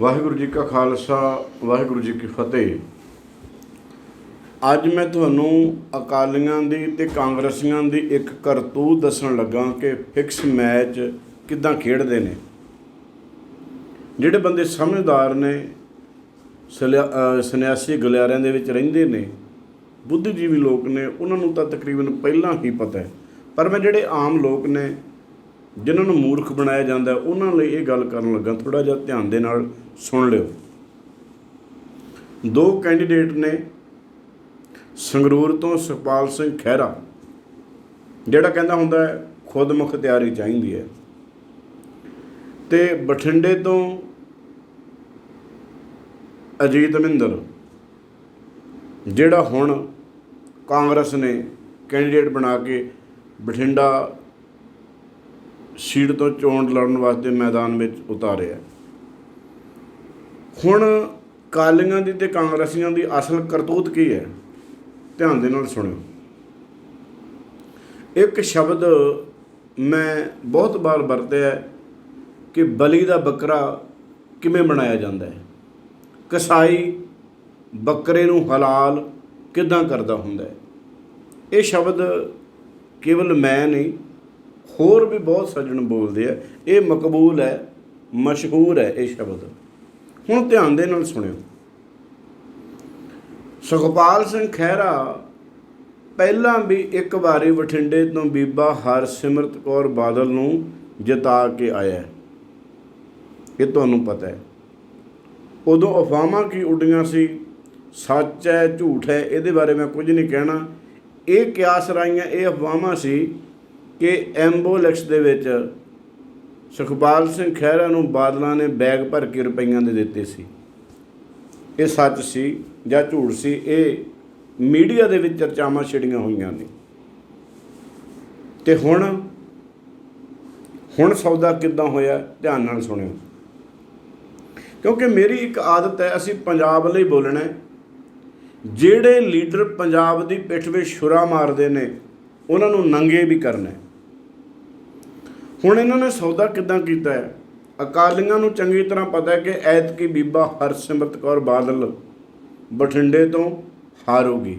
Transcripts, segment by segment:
ਵਾਹਿਗੁਰੂ ਜੀ ਕਾ ਖਾਲਸਾ, ਵਾਹਿਗੁਰੂ ਜੀ ਕੀ ਫਤਿਹ। ਅੱਜ ਮੈਂ ਤੁਹਾਨੂੰ ਅਕਾਲੀਆਂ ਦੀ ਤੇ ਕਾਂਗਰਸੀਆਂ ਦੀ ਇੱਕ ਕਰਤੂਤ ਦੱਸਣ ਲੱਗਾ ਕਿ ਫਿਕਸ ਮੈਚ ਕਿੱਦਾਂ ਖੇਡਦੇ ਨੇ। ਜਿਹੜੇ ਬੰਦੇ ਸਮਝਦਾਰ ਨੇ, ਸਲਿਆ- ਅਹ ਸੰਨਿਆਸੀ ਗਲਿਆਰਿਆਂ ਦੇ ਵਿੱਚ ਰਹਿੰਦੇ ਨੇ, ਬੁੱਧੀਜੀਵੀ ਲੋਕ ਨੇ, ਉਹਨਾਂ ਨੂੰ ਤਾਂ ਤਕਰੀਬਨ ਪਹਿਲਾਂ ਹੀ ਪਤਾ ਹੈ। ਪਰ ਮੈਂ ਜਿਹੜੇ ਆਮ ਲੋਕ ਨੇ ਜਿਨ੍ਹਾਂ ਨੂੰ ਮੂਰਖ ਬਣਾਇਆ ਜਾਂਦਾ, ਉਹਨਾਂ ਲਈ ਇਹ ਗੱਲ ਕਰਨ ਲੱਗਾ ਥੋੜਾ ਜਿਹਾ ਧਿਆਨ ਦੇ ਨਾਲ ਸੁਣ ਲਿਓ। ਦੋ ਕੈਂਡੀਡੇਟ ਨੇ ਸੰਗਰੂਰ ਤੋਂ ਸੁਖਪਾਲ ਸਿੰਘ ਖਹਿਰਾ, ਜਿਹੜਾ ਕਹਿੰਦਾ ਹੁੰਦਾ ਹੈ, ਖੁਦ ਮੁਖਤਿਆਰੀ ਚਾਹੀਦੀ ਹੈ। ਤੇ ਬਠਿੰਡੇ ਤੋਂ ਅਜੀਤ ਮਿੰਦਰ ਜਿਹੜਾ ਹੁਣ ਕਾਂਗਰਸ ਨੇ ਕੈਂਡੀਡੇਟ ਬਣਾ ਕੇ ਬਠਿੰਡਾ ਸੀਟ ਤੋਂ ਚੋਣ ਲੜਨ ਵਾਸਤੇ ਮੈਦਾਨ ਵਿੱਚ ਉਤਾਰਿਆ। ਹੁਣ ਕਾਲੀਆਂ ਦੀ ਤੇ ਕਾਂਗਰਸੀਆਂ ਦੀ ਅਸਲ ਕਰਤੂਤ ਕੀ ਹੈ? ਧਿਆਨ ਦੇ ਨਾਲ ਸੁਣਿਓ। ਇੱਕ ਸ਼ਬਦ ਮੈਂ ਬਹੁਤ ਵਾਰ ਵਰਤਿਆ ਕਿ ਬਲੀ ਦਾ ਬੱਕਰਾ ਕਿਵੇਂ ਬਣਾਇਆ ਜਾਂਦਾ ਹੈ? ਕਸਾਈ ਬੱਕਰੇ ਨੂੰ ਹਲਾਲ ਕਿਦਾਂ ਕਰਦਾ ਹੁੰਦਾ ਹੈ? ਇਹ ਸ਼ਬਦ ਕੇਵਲ ਮੈਂ ਨਹੀਂ ਹੋਰ ਵੀ ਬਹੁਤ ਸੱਜਣ ਬੋਲਦੇ ਆ, ਇਹ ਮਕਬੂਲ ਹੈ, ਮਸ਼ਹੂਰ ਹੈ ਇਹ ਸ਼ਬਦ। ਹੁਣ ਧਿਆਨ ਦੇ ਨਾਲ ਸੁਣਿਓ। ਸੁਖਪਾਲ ਸਿੰਘ ਖਹਿਰਾ ਪਹਿਲਾਂ ਵੀ ਇੱਕ ਵਾਰੀ ਬਠਿੰਡੇ ਤੋਂ ਬੀਬਾ ਹਰਸਿਮਰਤ ਕੌਰ ਬਾਦਲ ਨੂੰ ਜਿਤਾ ਕੇ ਆਇਆ ਇਹ ਤੁਹਾਨੂੰ ਪਤਾ ਹੈ। ਉਦੋਂ ਅਫਵਾਹਾਂ ਕੀ ਉੱਡੀਆਂ ਸੀ? ਸੱਚ ਹੈ, ਝੂਠ ਹੈ, ਇਹਦੇ ਬਾਰੇ ਮੈਂ ਕੁਝ ਨਹੀਂ ਕਹਿਣਾ। ਇਹ ਕਿਆਸ ਰਾਈਆਂ, ਇਹ ਅਫਵਾਹਾਂ ਸੀ ਕਿ ਐਂਬੋਲੈਕਸ ਦੇ ਵਿੱਚ ਸੁਖਪਾਲ ਸਿੰਘ ਖਹਿਰਾ ਨੂੰ ਬਾਦਲਾਂ ਨੇ ਬੈਗ ਭਰ ਕੇ ਰੁਪਈਆਂ ਦੇ ਦਿੱਤੇ ਸੀ। ਇਹ ਸੱਚ ਸੀ ਜਾਂ ਝੂਠ ਸੀ? ਇਹ ਮੀਡੀਆ ਦੇ ਵਿੱਚ ਚਰਚਾਵਾਂ ਛਿੜੀਆਂ ਹੋਈਆਂ ਨੇ। ਤੇ ਹੁਣ ਹੁਣ ਸੌਦਾ ਕਿੱਦਾਂ ਹੋਇਆ? ਧਿਆਨ ਨਾਲ ਸੁਣਿਓ। ਕਿਉਂਕਿ ਮੇਰੀ ਇੱਕ ਆਦਤ ਹੈ, ਅਸੀਂ ਪੰਜਾਬ ਲਈ ਬੋਲਣਾ ਜਿਹੜੇ ਲੀਡਰ ਪੰਜਾਬ ਦੀ ਪਿੱਠ 'ਤੇ ਛੁਰਾ ਮਾਰਦੇ ਨੇ, ਉਹਨਾਂ ਨੂੰ ਨੰਗੇ ਵੀ ਕਰਨਾ ਹੁਣ ਇਹਨਾਂ ਨੇ ਸੌਦਾ ਕਿੱਦਾਂ ਕੀਤਾ ਹੈ? ਅਕਾਲੀਆਂ ਨੂੰ ਚੰਗੀ ਤਰ੍ਹਾਂ ਪਤਾ ਹੈ ਕਿ ਐਤਕੀ ਬੀਬਾ ਹਰਸਿਮਰਤ ਕੌਰ ਬਾਦਲ ਬਠਿੰਡੇ ਤੋਂ ਹਾਰੂਗੀ।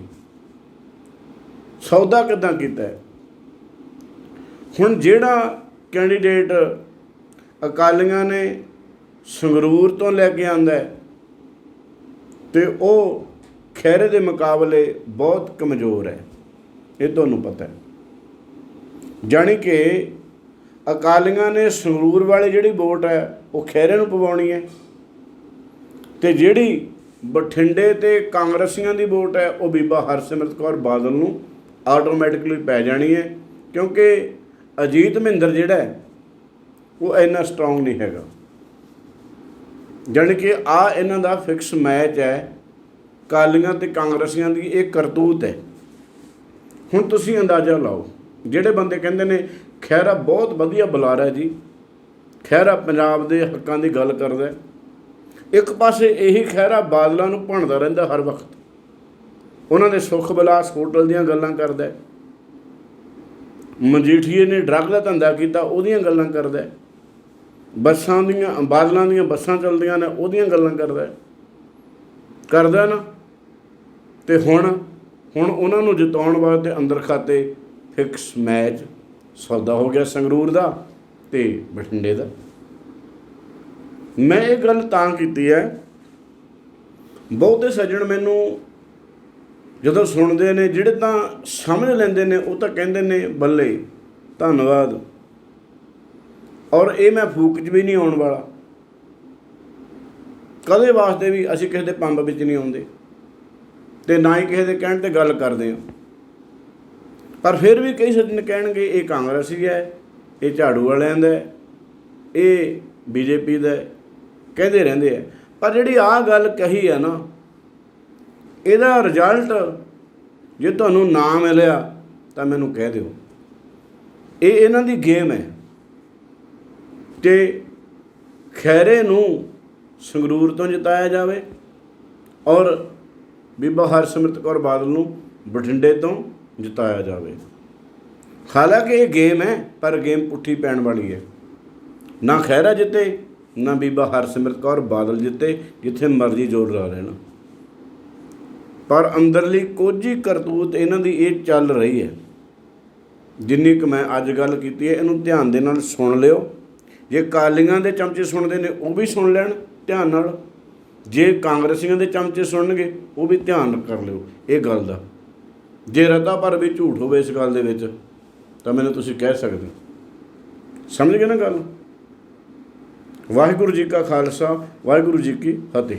ਸੌਦਾ ਕਿੱਦਾਂ ਕੀਤਾ ਹੈ? ਹੁਣ ਜਿਹੜਾ ਕੈਂਡੀਡੇਟ ਅਕਾਲੀਆਂ ਨੇ ਸੰਗਰੂਰ ਤੋਂ ਲੈ ਕੇ ਆਂਦਾ ਹੈ ਤੇ ਉਹ ਖੈਰੇ ਦੇ ਮੁਕਾਬਲੇ ਬਹੁਤ ਕਮਜ਼ੋਰ ਹੈ, ਇਹ ਤੁਹਾਨੂੰ ਪਤਾ ਹੈ। ਜਾਣੀ ਕਿ ਅਕਾਲੀਆਂ ਨੇ ਸੰਗਰੂਰ ਵਾਲੀ ਜਿਹੜੀ ਵੋਟ ਹੈ, ਉਹ ਖੈਰੇ ਨੂੰ ਪਵਾਉਣੀ ਹੈ। ਤੇ ਜਿਹੜੀ ਬਠਿੰਡੇ ਤੇ ਕਾਂਗਰਸੀਆਂ ਦੀ ਵੋਟ ਹੈ, ਉਹ ਬੀਬਾ ਹਰਸਿਮਰਤ ਕੌਰ ਬਾਦਲ ਨੂੰ ਆਟੋਮੈਟਿਕਲੀ ਪੈ ਜਾਣੀ ਹੈ, ਕਿਉਂਕਿ ਅਜੀਤ ਮਹਿੰਦਰ ਜਿਹੜਾ ਉਹ ਇੰਨਾ ਸਟਰੋਂਗ ਨਹੀਂ ਹੈਗਾ। ਜਾਣੀ ਕਿ ਆ ਇਹਨਾਂ ਦਾ ਫਿਕਸ ਮੈਚ ਹੈ ਕਾਲੀਆਂ ਤੇ ਕਾਂਗਰਸੀਆਂ ਦੀ, ਇਹ ਕਰਤੂਤ ਹੈ। ਹੁਣ ਤੁਸੀਂ ਅੰਦਾਜ਼ਾ ਲਾਓ, ਜਿਹੜੇ ਬੰਦੇ ਕਹਿੰਦੇ ਨੇ ਖਹਿਰਾ ਬਹੁਤ ਵਧੀਆ ਬੁਲਾਰਾ ਜੀ। ਖਹਿਰਾ ਪੰਜਾਬ ਦੇ ਹੱਕਾਂ ਦੀ ਗੱਲ ਕਰਦਾ ਇੱਕ ਪਾਸੇ ਇਹੀ ਖਹਿਰਾ ਬਾਦਲਾਂ ਨੂੰ ਭਣਦਾ ਰਹਿੰਦਾ ਹਰ ਵਕਤ। ਉਹਨਾਂ ਦੇ ਸੁਖ ਵਿਲਾਸ ਹੋਟਲ ਦੀਆਂ ਗੱਲਾਂ ਕਰਦਾ ਮਜੀਠੀਏ ਨੇ ਡਰੱਗ ਦਾ ਧੰਦਾ ਕੀਤਾ, ਉਹਦੀਆਂ ਗੱਲਾਂ ਕਰਦਾ ਬੱਸਾਂ ਦੀਆਂ, ਬਾਦਲਾਂ ਦੀਆਂ ਬੱਸਾਂ ਚੱਲਦੀਆਂ ਨੇ, ਉਹਦੀਆਂ ਗੱਲਾਂ ਕਰਦਾ ਕਰਦਾ ਨਾ। ਤੇ ਹੁਣ ਹੁਣ ਉਹਨਾਂ ਨੂੰ ਜਿਤਾਉਣ ਵਾਸਤੇ ਅੰਦਰ ਖਾਤੇ ਫਿਕਸ ਮੈਚ। ਸੌਦਾ ਹੋ ਗਿਆ ਸੰਗਰੂਰ ਦਾ ਤੇ ਬਠਿੰਡੇ ਦਾ। ਮੈਂ ਇਹ ਗੱਲ ਤਾਂ ਕੀਤੀ ਹੈ, ਬਹੁਤੇ ਸੱਜਣ ਮੈਨੂੰ ਜਦੋਂ ਸੁਣਦੇ ਨੇ, ਜਿਹੜੇ ਤਾਂ ਸਮਝ ਲੈਂਦੇ ਨੇ, ਉਹ ਤਾਂ ਕਹਿੰਦੇ ਨੇ, ਬੱਲੇ, ਧੰਨਵਾਦ। ਔਰ ਇਹ ਮੈਂ ਫੂਕ 'ਚ ਵੀ ਨਹੀਂ ਆਉਣ ਵਾਲਾ। ਕਦੇ ਵਾਸਤੇ ਵੀ ਅਸੀਂ ਕਿਸੇ ਦੇ ਪੰਬ ਵਿੱਚ ਨਹੀਂ ਆਉਂਦੇ ਤੇ ਨਾ ਹੀ ਕਿਸੇ ਦੇ ਕਹਿਣ ਤੇ ਗੱਲ ਕਰਦੇ ਹਾਂ। ਪਰ ਫਿਰ ਵੀ ਕਈ ਸੱਜਣ ਕਹਿਣਗੇ ਇਹ ਕਾਂਗਰਸੀ ਹੈ ਇਹ ਝਾੜੂ ਵਾਲਿਆਂ ਦਾ ਹੈ, ਇਹ ਬੀਜੇਪੀ ਦਾ ਕਹਿੰਦੇ ਰਹਿੰਦੇ ਆ। ਪਰ ਜਿਹੜੀ ਆਹ ਗੱਲ ਕਹੀ ਆ ਨਾ ਇਹਦਾ ਰਿਜ਼ਲਟ ਜੇ ਤੁਹਾਨੂੰ ਨਾ ਮਿਲਿਆ ਤਾਂ ਮੈਨੂੰ ਕਹਿ ਦਿਓ। ਇਹ ਇਹਨਾਂ ਦੀ ਗੇਮ ਹੈ। ਤੇ ਖੈਰੇ ਨੂੰ ਸੰਗਰੂਰ ਤੋਂ ਜਿਤਾਇਆ ਜਾਵੇ ਔਰ ਬੀਬਾ ਹਰਸਿਮਰਤ ਕੌਰ ਬਾਦਲ ਨੂੰ ਬਠਿੰਡੇ ਤੋਂ ਜਿਤਾਇਆ ਜਾਵੇ। ਹਾਲਾਂਕਿ ਇਹ ਗੇਮ ਹੈ, ਪਰ ਗੇਮ ਪੁੱਠੀ ਪੈਣ ਵਾਲੀ ਹੈ। ਨਾ ਖੈਰਾ ਜਿੱਤੇ, ਨਾ ਬੀਬਾ ਹਰਸਿਮਰਤ ਕੌਰ ਬਾਦਲ ਜਿੱਤੇ, ਜਿੱਥੇ ਮਰਜ਼ੀ ਜ਼ੋਰ ਲਾ ਲੈਣ। ਪਰ ਅੰਦਰਲੀ ਕੋਝੀ ਕਰਤੂਤ ਇਹਨਾਂ ਦੀ ਇਹ ਚੱਲ ਰਹੀ ਹੈ। ਜਿੰਨੀ ਕੁ ਮੈਂ ਅੱਜ ਗੱਲ ਕੀਤੀ ਹੈ, ਇਹਨੂੰ ਧਿਆਨ ਦੇ ਨਾਲ ਸੁਣ ਲਿਓ। ਜੇ ਕਾਲੀਆਂ ਦੇ ਚਮਚੇ ਸੁਣਦੇ ਨੇ, ਉਹ ਵੀ ਸੁਣ ਲੈਣ, ਧਿਆਨ ਨਾਲ। ਜੇ ਕਾਂਗਰਸੀਆਂ ਦੇ ਚਮਚੇ ਸੁਣਨਗੇ, ਉਹ ਵੀ ਧਿਆਨ ਕਰ ਲਿਓ, ਇਹ ਗੱਲ ਦਾ। ਜੇ ਰੱਦਾ ਪਰ ਵੀ ਝੂਠ ਹੋਵੇ ਇਸ ਗੱਲ ਦੇ ਵਿੱਚ, ਤਾਂ ਮੈਨੂੰ ਤੁਸੀਂ ਕਹਿ ਸਕਦੇ ਹੋ। ਸਮਝ ਗਏ ਨਾ ਗੱਲ ਵਾਹਿਗੁਰੂ ਜੀ ਕਾ ਖਾਲਸਾ, ਵਾਹਿਗੁਰੂ ਜੀ ਕੀ ਫਤਿਹ